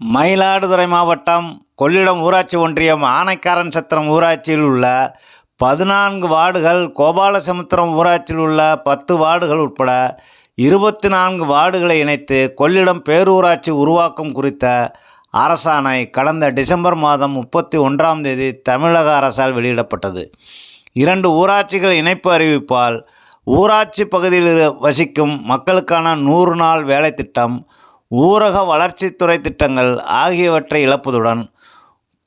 மயிலாடுதுறை மாவட்டம் கொள்ளிடம் ஊராட்சி ஒன்றியம் ஆனைக்காரன் சத்திரம் ஊராட்சியில் உள்ள பதினான்கு வார்டுகள் கோபாலசமுத்திரம் ஊராட்சியில் உள்ள பத்து வார்டுகள் உட்பட இருபத்தி நான்கு வார்டுகளை இணைத்து கொள்ளிடம் பேரூராட்சி உருவாக்கம் குறித்த அரசாணை கடந்த டிசம்பர் மாதம் முப்பத்தி ஒன்றாம் தேதி தமிழக அரசால் வெளியிடப்பட்டது. இரண்டு ஊராட்சிகள் இணைப்பு அறிவிப்பால் ஊராட்சி பகுதியில் வசிக்கும் மக்களுக்கான நூறு நாள் வேலை திட்டம் ஊரக வளர்ச்சித்துறை திட்டங்கள் ஆகியவற்றை இழப்பதுடன்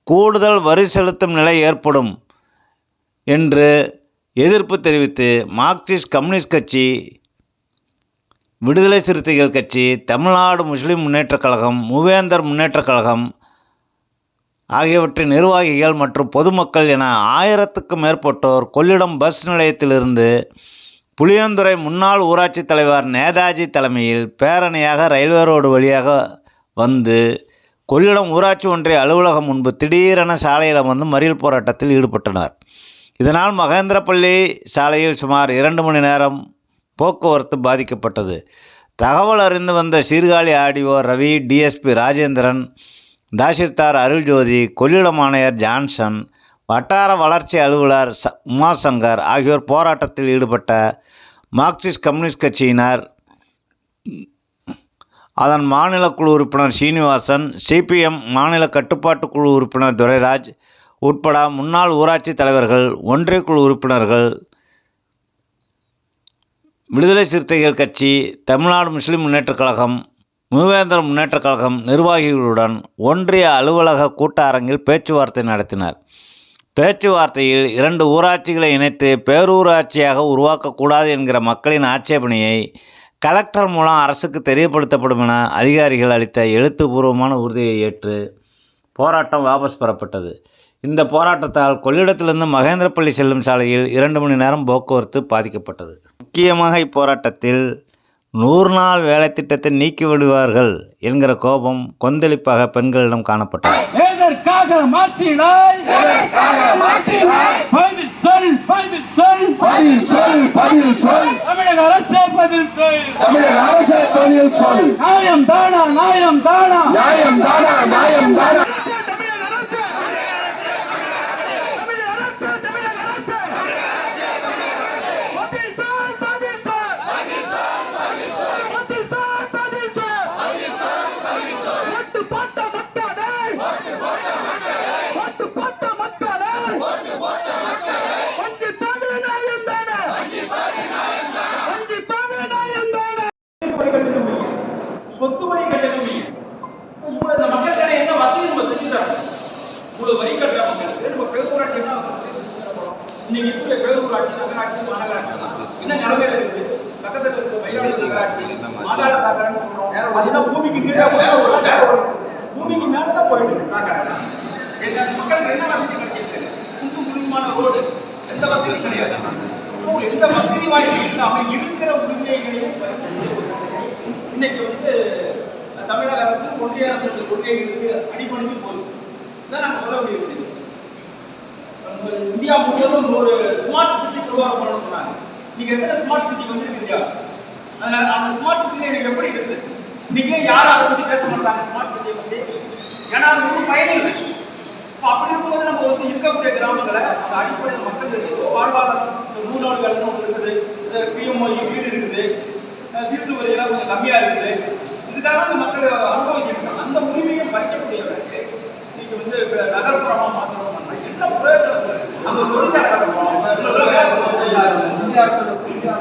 கூடுதல் வரி செலுத்தும் நிலை ஏற்படும் என்று எதிர்ப்பு தெரிவித்து மார்க்சிஸ்ட் கம்யூனிஸ்ட் கட்சி விடுதலை சிறுத்தைகள் கட்சி தமிழ்நாடு முஸ்லீம் முன்னேற்றக் கழகம் மூவேந்தர் முன்னேற்றக் கழகம் ஆகியவற்றின் நிர்வாகிகள் மற்றும் பொதுமக்கள் என ஆயிரத்துக்கும் மேற்பட்டோர் கொள்ளிடம் பஸ் நிலையத்திலிருந்து புளியந்துறை முன்னாள் ஊராட்சி தலைவர் நேதாஜி தலைமையில் பேரணியாக ரயில்வே ரோடு வழியாக வந்து கொள்ளிடம் ஊராட்சி ஒன்றிய அலுவலகம் முன்பு திடீரென சாலையில் வந்து மறியல் போராட்டத்தில் ஈடுபட்டனர். இதனால் மகேந்திரப்பள்ளி சாலையில் சுமார் இரண்டு மணி நேரம் போக்குவரத்து பாதிக்கப்பட்டது. தகவல் அறிந்து வந்த சீர்காழி ஆடிஓ ரவி டிஎஸ்பி ராஜேந்திரன் தாசில்தார் அருள்ஜோதி கொள்ளிடம் ஆணையர் ஜான்சன் வட்டார வளர்ச்சி அலுவலர் ச உமாசங்கர் ஆகியோர் போராட்டத்தில் ஈடுபட்ட மார்க்சிஸ்ட் கம்யூனிஸ்ட் கட்சியினர். அதன் மாநில குழு உறுப்பினர் சீனிவாசன் சிபிஎம் மாநில கட்டுப்பாட்டு குழு உறுப்பினர் துரைராஜ் உட்பட முன்னாள் ஊராட்சி தலைவர்கள் ஒன்றிய குழு உறுப்பினர்கள் விடுதலை சிறுத்தைகள் கட்சி தமிழ்நாடு முஸ்லிம் முன்னேற்றக் கழகம் மூவேந்தர் முன்னேற்றக் கழகம் நிர்வாகிகளுடன் ஒன்றிய அலுவலக கூட்ட அரங்கில் பேச்சுவார்த்தை நடத்தினர். பேச்சுவார்த்தையில் இரண்டு ஊராட்சிகளை இணைத்து பேரூராட்சியாக உருவாக்கக்கூடாது என்கிற மக்களின் ஆட்சேபனையை கலெக்டர் மூலம் அரசுக்கு தெரியப்படுத்தப்படும் என அதிகாரிகள் அளித்த எழுத்துப்பூர்வமான உறுதியை ஏற்று போராட்டம் வாபஸ் பெறப்பட்டது. இந்த போராட்டத்தால் கொள்ளிடத்திலிருந்து மகேந்திரப்பள்ளி செல்லும் சாலையில் இரண்டு மணி நேரம் போக்குவரத்து பாதிக்கப்பட்டது. முக்கியமாக இப்போராட்டத்தில் நூறு நாள் வேலை திட்டத்தை நீக்கி விடுவார்கள் என்கிற கோபம் கொந்தளிப்பாக பெண்களிடம் காணப்பட்டது. எதற்காக மாற்றினாய்? பதில் சொல் பதில் சொல். பதில் சொல் பதில் சொல். தமிழக அரசே பதில் சொல். தமிழக அரசே பதில் சொல். நியாயம் தானா நியாயம் தானா? நியாயம் தானா நியாயம் தானா சொத்து வரி கட்டணம் இவ்வளவு இந்த மக்களுக்கான என்ன வசதி நம்ம செஞ்சு தரோம் இவ்வளவு வரி கட்டுற மக்களுக்கு நம்ம பேரூராட்சி என்ன இன்னைக்கு இருக்கிற பேரூராட்சி நகராட்சி மாநகராட்சி. தான் என்ன நிலைமையில இருக்குது பக்கத்துல இருக்கிற மயிலாடுதுறை நகராட்சி. மாதாள நகராட்சி சொல்றோம். என்ன பூமிக்கு கீழே போய் ஒரு வேற ஒரு பூமிக்கு மேலதான் போயிட்டு இருக்கு. எங்க மக்களுக்கு என்ன வசதி கிடைச்சிருக்கு? குண்டு குடும்பமான ரோடு. எந்த வசதியும் கிடையாது. எந்த வசதி வாய்ப்பு இல்லாம இருக்கிற உரிமைகளையும் இன்னைக்கு வந்து தமிழக அரசு ஒன்றிய அரசு கொள்கைகளுக்கு அடிபணிந்து போகுது. இதான் நாங்கள் சொல்ல முடியும்? இந்தியா முழுவதும் ஒரு ஸ்மார்ட் சிட்டி உருவாக்க பண்ணணும்னு சொன்னாங்க. நீங்க எத்தனை ஸ்மார்ட் சிட்டி வந்துருக்கு இந்தியா? அதனால அந்த ஸ்மார்ட் சிட்டி எனக்கு எப்படி இருக்குது இன்னைக்கு யாரும் அதை பத்தி பேச மாட்டாங்க ஸ்மார்ட் சிட்டியை பத்தி. ஏன்னா அது ஒரு பயன் இல்லை இப்போ அப்படி இருக்கும்போது நம்ம வந்து இருக்கக்கூடிய கிராமங்களை அந்த அடிப்படை மக்கள் வாழ்வாதாரம் இந்த மூணு வேலை ஒன்று இருக்குது. பிஎம்ஓ வீடு இருக்குது. வீட்டு வரியெல்லாம் கொஞ்சம் கம்மியா இருக்குது. இதுக்காக அந்த மக்கள் அனுபவிச்சிருக்காங்க. அந்த உரிமையை பறிக்கக்கூடியவருக்கு இன்னைக்கு வந்து இப்ப நகர்ப்புறமா மாற்றணும் என்ன பிரயோஜனம் இருக்கு? அங்க தொழிற்சாலை கட்டணும் இல்ல வேற இந்தியா இருக்கட்டும், இந்தியா இருக்கட்டும். பேரூராட்சியா, நகராட்சி ஆக்குனாங்க. அது ஆட்டோமேட்டிக்கா அந்த அந்த திட்டத்தை ஃபாலோ பண்ணிருக்காங்க நகரமயமாக்கல் திட்டத்தை கொண்டு